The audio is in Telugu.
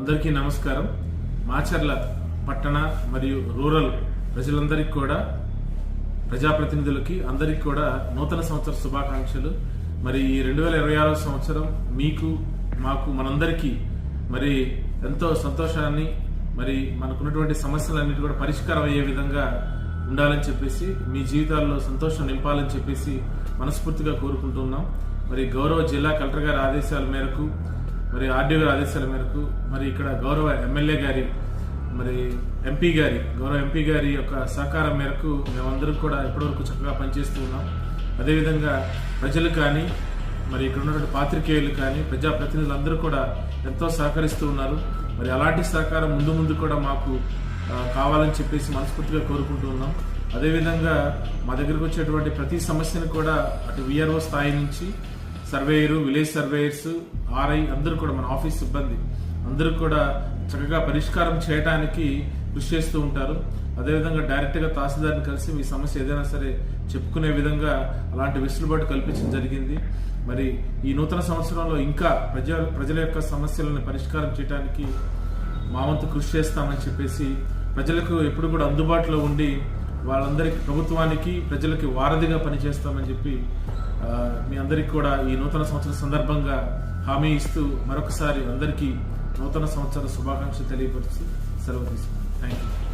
అందరికీ నమస్కారం. మాచర్ల పట్టణ మరియు రూరల్ ప్రజలందరికీ కూడా ప్రజాప్రతినిధులకి అందరికీ కూడా నూతన సంవత్సర శుభాకాంక్షలు. మరి ఈ రెండు వేల ఇరవై ఆరో సంవత్సరం మీకు మాకు మనందరికీ మరి ఎంతో సంతోషాన్ని మరి మనకున్నటువంటి సమస్యలన్నిటి కూడా పరిష్కారం అయ్యే విధంగా ఉండాలని చెప్పేసి మీ జీవితాల్లో సంతోషం నింపాలని చెప్పేసి మనస్ఫూర్తిగా కోరుకుంటున్నాం. మరి గౌరవ జిల్లా కలెక్టర్ గారి ఆదేశాల మేరకు మరి ఆర్డీఓ గారి ఆదేశాల మేరకు మరి ఇక్కడ గౌరవ ఎమ్మెల్యే గారి మరి ఎంపీ గారి గౌరవ ఎంపీ గారి యొక్క సహకారం మేరకు మేమందరం కూడా ఇప్పటివరకు చక్కగా పనిచేస్తూ ఉన్నాం. అదేవిధంగా ప్రజలు కానీ మరి ఇక్కడ ఉన్నటువంటి పాత్రికేయులు కానీ ప్రజాప్రతినిధులందరూ కూడా ఎంతో సహకరిస్తూ ఉన్నారు. మరి అలాంటి సహకారం ముందు ముందు కూడా మాకు కావాలని చెప్పేసి మనస్ఫూర్తిగా కోరుకుంటూ ఉన్నాం. అదేవిధంగా మా దగ్గరకు వచ్చేటువంటి ప్రతి సమస్యను కూడా అటు విఆర్ఓ స్థాయి నుంచి సర్వేయరు విలేజ్ సర్వేయర్స్ ఆర్ఐ అందరూ కూడా మన ఆఫీస్ సిబ్బంది. అందరూ కూడా చక్కగా పరిష్కారం చేయడానికి కృషి చేస్తూ ఉంటారు. అదేవిధంగా డైరెక్ట్గా తహసీల్దార్ని కలిసి మీ సమస్య ఏదైనా సరే చెప్పుకునే విధంగా అలాంటి వెసులుబాటు కల్పించడం జరిగింది. మరి ఈ నూతన సంవత్సరంలో ఇంకా ప్రజల ప్రజల యొక్క సమస్యలను పరిష్కారం చేయడానికి మా వంతు కృషి చేస్తామని చెప్పేసి ప్రజలకు ఎప్పుడు కూడా అందుబాటులో ఉండి వాళ్ళందరికీ ప్రభుత్వానికి ప్రజలకి వారధిగా పనిచేస్తామని చెప్పి మీ అందరికీ కూడా ఈ నూతన సంవత్సరం సందర్భంగా హామీ ఇస్తూ మరొకసారి అందరికీ నూతన సంవత్సర శుభాకాంక్షలు తెలియపరిచి సెలవు తీసుకున్నాను థ్యాంక్ యూ